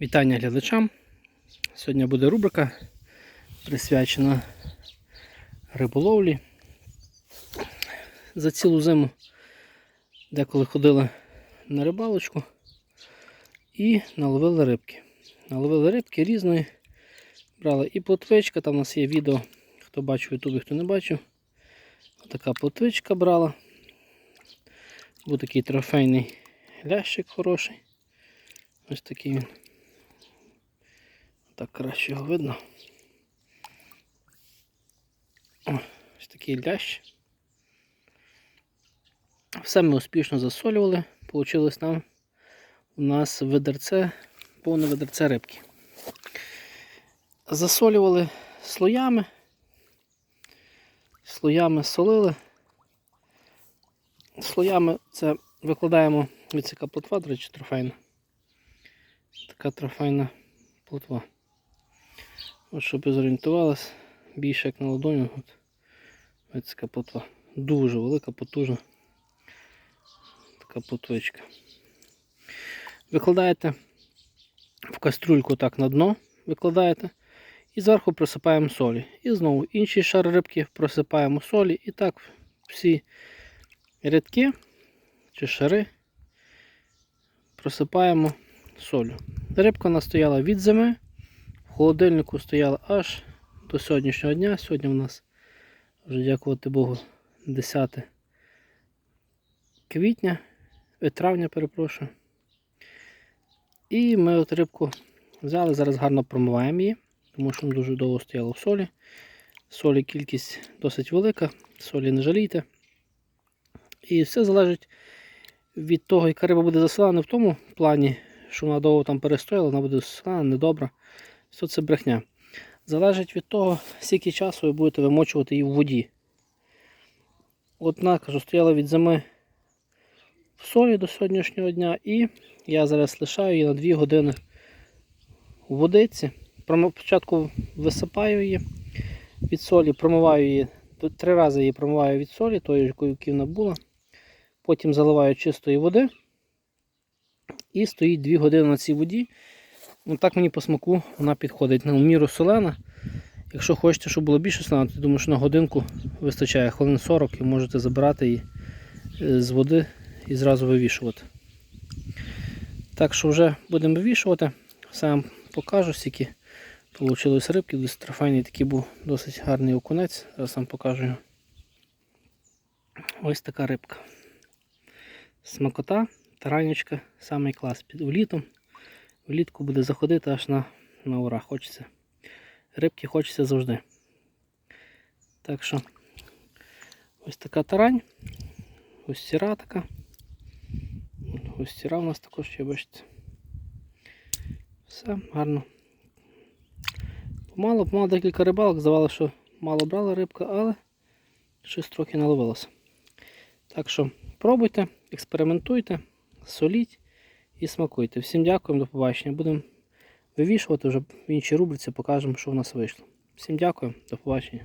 Вітання глядачам. Сьогодні буде рубрика присвячена риболовлі. За цілу зиму деколи ходили на рибалочку і наловили рибки. Наловили рибки різної. Брали і плотвичка, там у нас є відео, хто бачив в ютубі, хто не бачив. Така плотвичка брала. Був такий трофейний лящик хороший. Ось такий він. Так краще його видно. Ось такий лящ. Все ми успішно засолювали. Получилось нам у нас ведерце, повне ведерце рибки. Засолювали слоями. Слоями солили. Слоями це викладаємо від цика плотва, до речі, трофейна. Така трофейна плотва. От щоб ви зорієнтувалися, більше як на ладоню. От, така плотва. Дуже велика, потужна. Така плотвичка. Викладаєте в кастрюльку так на дно, викладаєте і зверху присипаємо солі. І знову інші шар рибки просипаємо солі. І так всі рядки чи шари просипаємо солю. Рибка у нас стояла від зими, в холодильнику стояла аж до сьогоднішнього дня. Сьогодні у нас, вже дякувати Богу, 10 квітня, е, травня, перепрошую. І ми от рибку взяли, зараз гарно промиваємо її, тому що вона дуже довго стояла в солі. Солі кількість досить велика, солі не жалійте. І все залежить від того, яка риба буде заселена в тому плані, що вона довго там перестояла, вона буде заселена, недобра. Все це брехня. Залежить від того, скільки часу ви будете вимочувати її в воді. Одна, кажу, стояла від зими в солі до сьогоднішнього дня, і я зараз лишаю її на 2 години у водиці. Спочатку висипаю її від солі, промиваю її, три рази її промиваю від солі, тої, якою вона була. Потім заливаю чистої води і стоїть 2 години на цій воді. Ну, так мені по смаку вона підходить. На міру солена. Якщо хочете, щоб було більше солена, то думаю, що на годинку вистачає хвилин 40 і можете забирати її е, з води і зразу вивішувати. Так що вже будемо вивішувати. Все вам покажу, скільки вийшло рибки. Десь трофейний такий був досить гарний окунець. Зараз вам покажу його. Ось така рибка. Смакота, таранечка, самий клас під влітом. Влітку буде заходити аж на, на ура. Хочеться. Рибки хочеться завжди. Так що ось така тарань. Ось сіра така. Ось сіра у нас також ще бачите. Все, гарно. Помало, помало декілька рибалок, здавалося, що мало брала рибка, але щось трохи наловилося. Так що пробуйте, експериментуйте, соліть і смакуйте. Всім дякуємо, до побачення. Будемо вивішувати вже в іншій рубриці, покажемо, що в нас вийшло. Всім дякую, до побачення.